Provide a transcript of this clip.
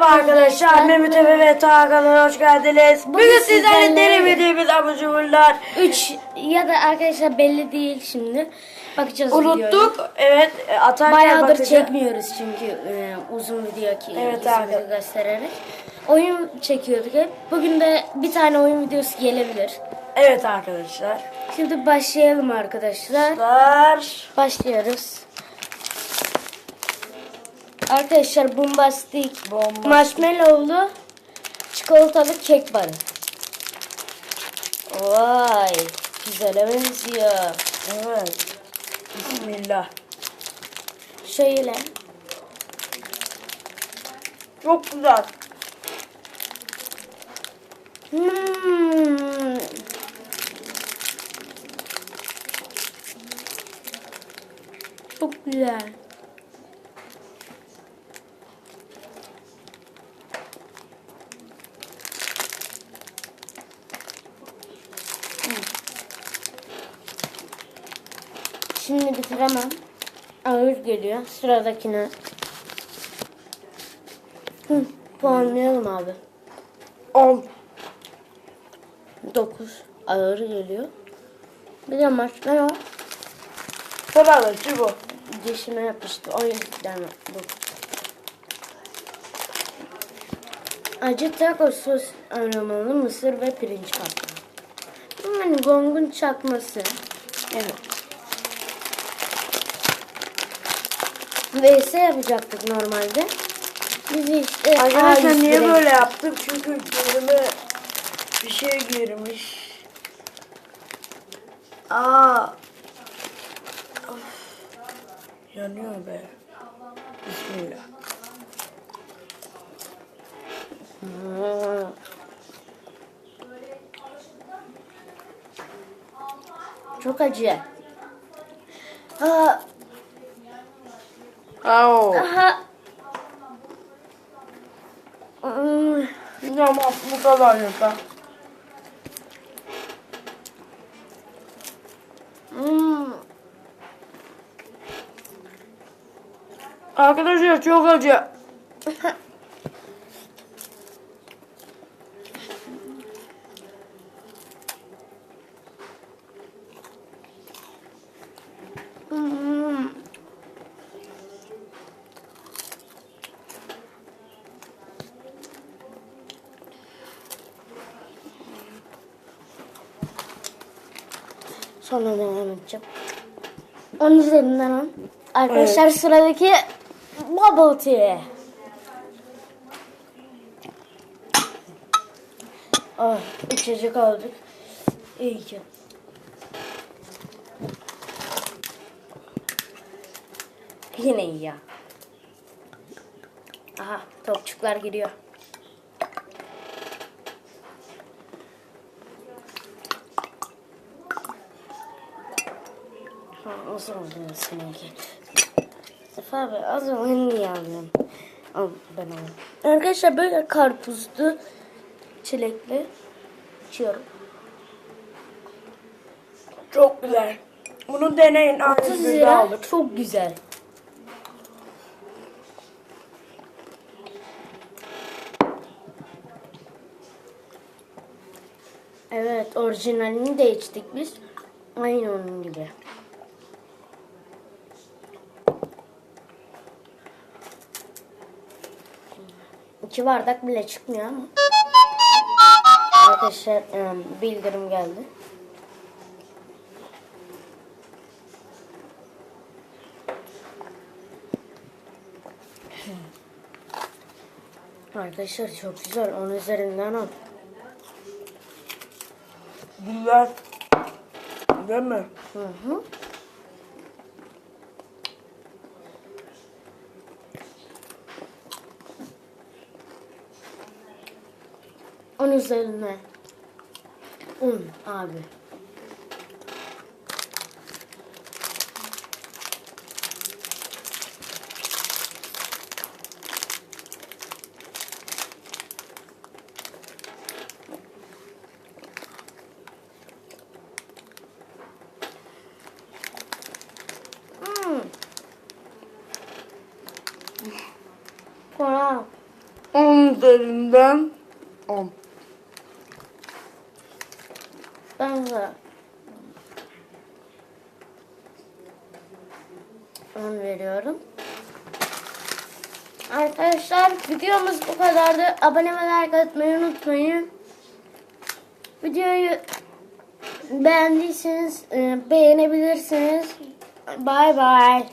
Merhaba arkadaşlar, Mehmet Efe ve Hakan'a hoş geldiniz. Bugün sizlerle sizlerle- denemediğimiz abur cuburlar 3 ya da arkadaşlar belli değil şimdi. Bakacağız unuttuk. Evet, e, atarken Bayağıdır bakacağız. çekmiyoruz çünkü e, uzun video ki Evet abi. göstererek. Oyun çekiyorduk hep. Bugün de bir tane oyun videosu gelebilir. Evet arkadaşlar. Şimdi başlayalım arkadaşlar. Var. Başlıyoruz. Arkadaşlar bombastik, Bomba. marshmallowlu çikolatalı kek barı. Vay, güzele benziyor. Evet. Bismillah. Şöyle. Çok güzel. Hmm. Çok güzel. Şimdi bitiremem. Ağır geliyor. Sıradakine. Hı, puanlayalım abi. 10. 9 ağır geliyor. Bir de marshmallow Sıradaki bu. dişime yapıştı. O yüzden bu. Acı taco sos aromalı mısır ve pirinç kaplı. Yani gongun çakması. Evet. VS yapacaktık normalde. Biz işte Arkadaşlar A101'e niye böyle yaptım? Çünkü gözüme bir şey girmiş. Aa. Of. Yanıyor be. Bismillah. Hmm. Çok acı. Aa, Au. aha. Hmm. Tamam bu kadar yeter. Hmm. Arkadaşlar çok acı. Sonra devam edeceğim. 10 üzerinden 10. Arkadaşlar sıradaki bubble tea. Oh, içecek aldık. İyi ki. Yine iyi ya. Aha topçuklar giriyor. Ha, nasıl oldu seninki? Sefa abi az önce niye aldın? Al ben alayım. Arkadaşlar böyle karpuzlu çilekli içiyorum. Çok güzel. Bunu deneyin. 30 30 lira aldık. çok güzel. Evet orijinalini de içtik biz. Aynı onun gibi. İki bardak bile çıkmıyor ama. Arkadaşlar em, bildirim geldi. Arkadaşlar çok güzel. Onun üzerinden on. Güzel. Değil mi? Hı hı. On üzerine. Un abi. Hmm. Wow. 10 üzerinden 10. De 10 veriyorum. Arkadaşlar videomuz bu kadardı. Abone ve like atmayı unutmayın. Videoyu beğendiyseniz e, beğenebilirsiniz. Bay bay.